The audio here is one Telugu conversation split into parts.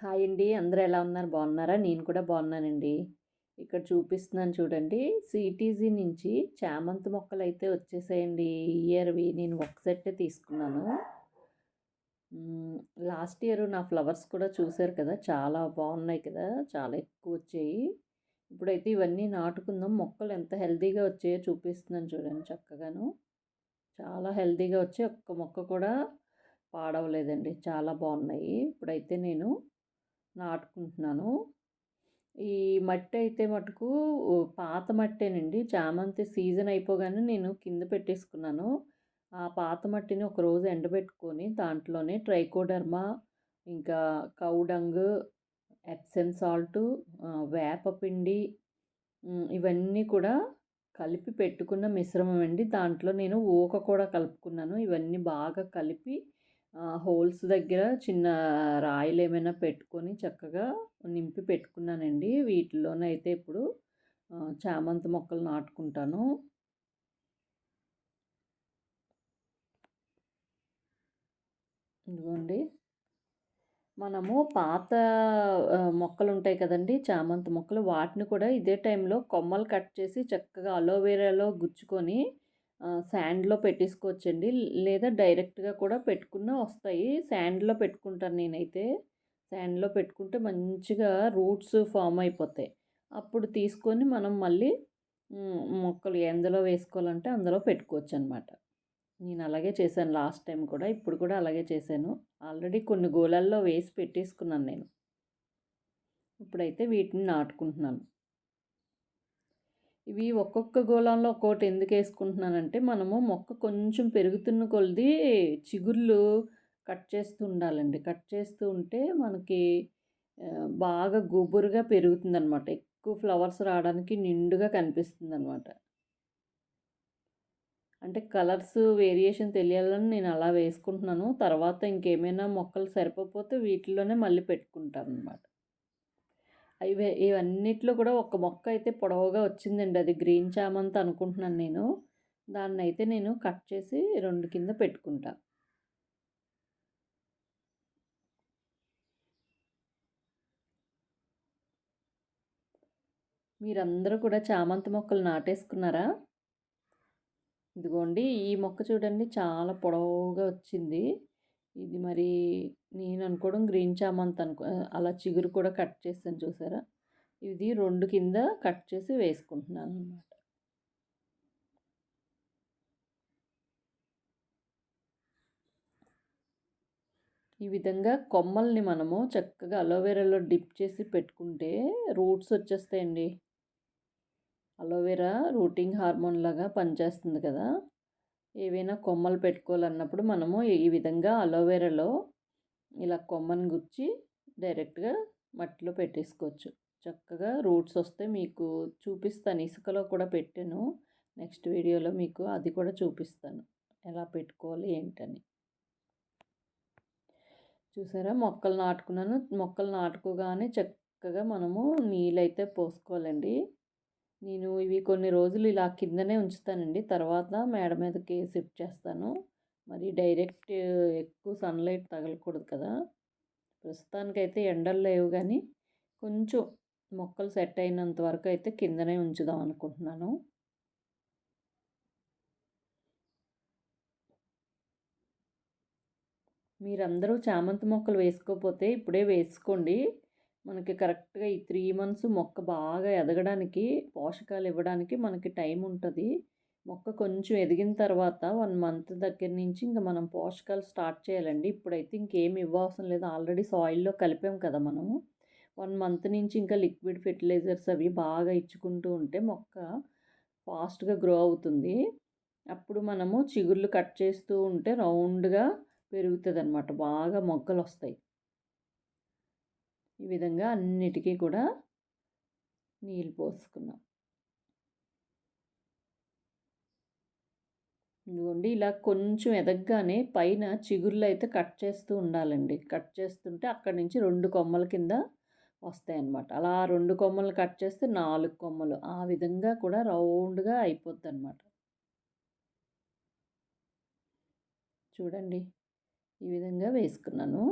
హాయ్ అండి. అందరూ ఎలా ఉన్నారు? బాగున్నారా? నేను కూడా బాగున్నానండి. ఇక్కడ చూపిస్తున్నాను చూడండి. సిటీజీ నుంచి చామంతి మొక్కలు అయితే వచ్చేసాయండి. ఇయర్వి నేను ఒక సెట్ తీసుకున్నాను. లాస్ట్ ఇయర్ నా ఫ్లవర్స్ కూడా చూశారు కదా? చాలా బాగున్నాయి కదా? చాలా ఎక్కువ వచ్చాయి. ఇప్పుడైతే ఇవన్నీ నాటుకుందాం. మొక్కలు ఎంత హెల్తీగా వచ్చాయో చూపిస్తున్నాను చూడండి చక్కగాను. చాలా హెల్తీగా వచ్చి ఒక్క మొక్క కూడా పాడవలేదండి. చాలా బాగున్నాయి. ఇప్పుడైతే నేను నాటుకుంటున్నాను. ఈ మట్టి అయితే మటుకు పాత మట్టేనండి. చామంతి సీజన్ అయిపోగానే నేను కింద పెట్టేసుకున్నాను. ఆ పాత మట్టిని ఒకరోజు ఎండబెట్టుకొని దాంట్లోనే ట్రైకోడర్మా ఇంకా కౌడంగ్ ఎప్సెన్ సాల్ట్ వేపపిండి ఇవన్నీ కూడా కలిపి పెట్టుకున్న మిశ్రమం అండి. దాంట్లో నేను ఊక కూడా కలుపుకున్నాను. ఇవన్నీ బాగా కలిపి హోల్స్ దగ్గర చిన్న రాయిలు ఏమైనా పెట్టుకొని చక్కగా నింపి పెట్టుకున్నానండి. వీటిలోనైతే ఇప్పుడు చామంతి మొక్కలు నాటుకుంటాను. ఇదిగోండి. మనము పాత మొక్కలు ఉంటాయి కదండి చామంతి మొక్కలు. వాటిని కూడా ఇదే టైంలో కొమ్మలు కట్ చేసి చక్కగా అలోవెరాలో గుచ్చుకొని శాండ్లో పెట్టేసుకోవచ్చండి. లేదా డైరెక్ట్గా కూడా పెట్టుకున్న వస్తాయి. శాండ్లో పెట్టుకుంటాను నేనైతే. శాండ్లో పెట్టుకుంటే మంచిగా రూట్స్ ఫామ్ అయిపోతాయి. అప్పుడు తీసుకొని మనం మళ్ళీ మొక్కలు ఎందులో వేసుకోవాలంటే అందులో పెట్టుకోవచ్చు అనమాట నేను అలాగే చేశాను లాస్ట్ టైం కూడా. ఇప్పుడు కూడా అలాగే చేశాను. ఆల్రెడీ కొన్ని గోళాల్లో వేసి పెట్టేసుకున్నాను నేను. ఇప్పుడైతే వీటిని నాటుకుంటున్నాను. ఇవి ఒక్కొక్క గోళంలో ఒక్కోటి ఎందుకు వేసుకుంటున్నానంటే మనము మొక్క కొంచెం పెరుగుతున్న కొలది చిగుళ్ళు కట్ చేస్తూ ఉండాలండి. కట్ చేస్తూ ఉంటే మనకి బాగా గుబురుగా పెరుగుతుందనమాట. ఎక్కువ ఫ్లవర్స్ రావడానికి నిండుగా కనిపిస్తుంది అనమాట అంటే కలర్స్ వేరియేషన్ తెలియాలని నేను అలా వేసుకుంటున్నాను. తర్వాత ఇంకేమైనా మొక్కలు సరిపోతే వీటిలోనే మళ్ళీ పెట్టుకుంటాను అనమాట ఇవి ఇవన్నిట్లో కూడా ఒక మొక్క అయితే పొడవుగా వచ్చిందండి. అది గ్రీన్ చామంత అనుకుంటున్నాను నేను. దాన్ని అయితే నేను కట్ చేసి రెండు కింద పెట్టుకుంటా. మీరందరూ కూడా చామంతి మొక్కలు నాటేసుకున్నారా? ఇదిగోండి ఈ మొక్క చూడండి చాలా పొడవుగా వచ్చింది. ఇది మరి నేను అనుకోవడం గ్రీన్ చామంత్ అనుకో అలా చిగురు కూడా కట్ చేస్తాను చూసారా? ఇది రెండు కింద కట్ చేసి వేసుకుంటున్నాను అనమాట ఈ విధంగా కొమ్మల్ని మనము చక్కగా అలోవెరాలో డిప్ చేసి పెట్టుకుంటే రూట్స్ వచ్చేస్తాయండి. అలోవెరా రూటింగ్ హార్మోన్ లాగా పనిచేస్తుంది కదా? ఏవైనా కొమ్మలు పెట్టుకోవాలన్నప్పుడు మనము ఈ విధంగా అలోవెరాలో ఇలా కొమ్మని గుచ్చి డైరెక్ట్గా మట్టిలో పెట్టేసుకోవచ్చు. చక్కగా రూట్స్ వస్తే మీకు చూపిస్తాను ఇసుకలో కూడా పెట్టాను. నెక్స్ట్ వీడియోలో మీకు అది కూడా చూపిస్తాను. ఎలా పెట్టుకోవాలి ఏంటని. చూసారా? మొక్కలు నాటుకున్నాను. మొక్కలు నాటుకోగానే చక్కగా మనము నీళ్ళైతే పోసుకోవాలండి. నేను ఇవి కొన్ని రోజులు ఇలా కిందనే ఉంచుతానండి. తర్వాత మేడ మీదకి షిఫ్ట్ చేస్తాను. మరి డైరెక్ట్ ఎక్కువ సన్లైట్ తగలకూడదు కదా! ప్రస్తుతానికైతే ఎండలు లేవు కానీ కొంచెం మొక్కలు సెట్ అయినంత వరకు అయితే కిందనే ఉంచుదాం అనుకుంటున్నాను. మీరందరూ చామంతి మొక్కలు వేసుకోకపోతే ఇప్పుడే వేసుకోండి. మనకి కరెక్ట్గా ఈ త్రీ మంత్స్ మొక్క బాగా ఎదగడానికి పోషకాలు ఇవ్వడానికి మనకి టైం ఉంటుంది. మొక్క కొంచెం ఎదిగిన తర్వాత వన్ మంత్ దగ్గర నుంచి ఇంకా మనం పోషకాలు స్టార్ట్ చేయాలండి. ఇప్పుడైతే ఇంకేమి ఇవ్వవసరం లేదు. ఆల్రెడీ సాయిల్లో కలిపాం కదా మనం. వన్ మంత్ నుంచి ఇంకా లిక్విడ్ ఫెర్టిలైజర్స్ అవి బాగా ఇచ్చుకుంటూ ఉంటే మొక్క ఫాస్ట్గా గ్రో అవుతుంది. అప్పుడు మనము చిగుర్లు కట్ చేస్తూ ఉంటే రౌండ్గా పెరుగుతుంది అనమాట బాగా మొగ్గలు వస్తాయి ఈ విధంగా అన్నిటికీ కూడా నీళ్ళు పోసుకున్నాం. ఇదిగోండి ఇలా కొంచెం ఎదగగానే పైన చిగుర్లు అయితే కట్ చేస్తూ ఉండాలండి. కట్ చేస్తుంటే అక్కడి నుంచి రెండు కొమ్మల కింద వస్తాయన్నమాట. అలా రెండు కొమ్మలు కట్ చేస్తే నాలుగు కొమ్మలు. ఆ విధంగా కూడా రౌండ్గా అయిపోద్ది అనమాట చూడండి ఈ విధంగా వేసుకున్నాను.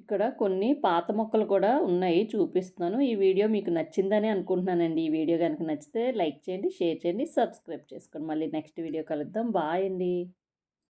ఇక్కడ కొన్ని పాత మొక్కలు కూడా ఉన్నాయి చూపిస్తున్నాను. ఈ వీడియో మీకు నచ్చిందని అనుకుంటున్నానండి. ఈ వీడియో కనుక నచ్చితే లైక్ చేయండి షేర్ చేయండి సబ్స్క్రైబ్ చేసుకోండి. మళ్ళీ నెక్స్ట్ వీడియో కలుద్దాం. బాయ్ అండి.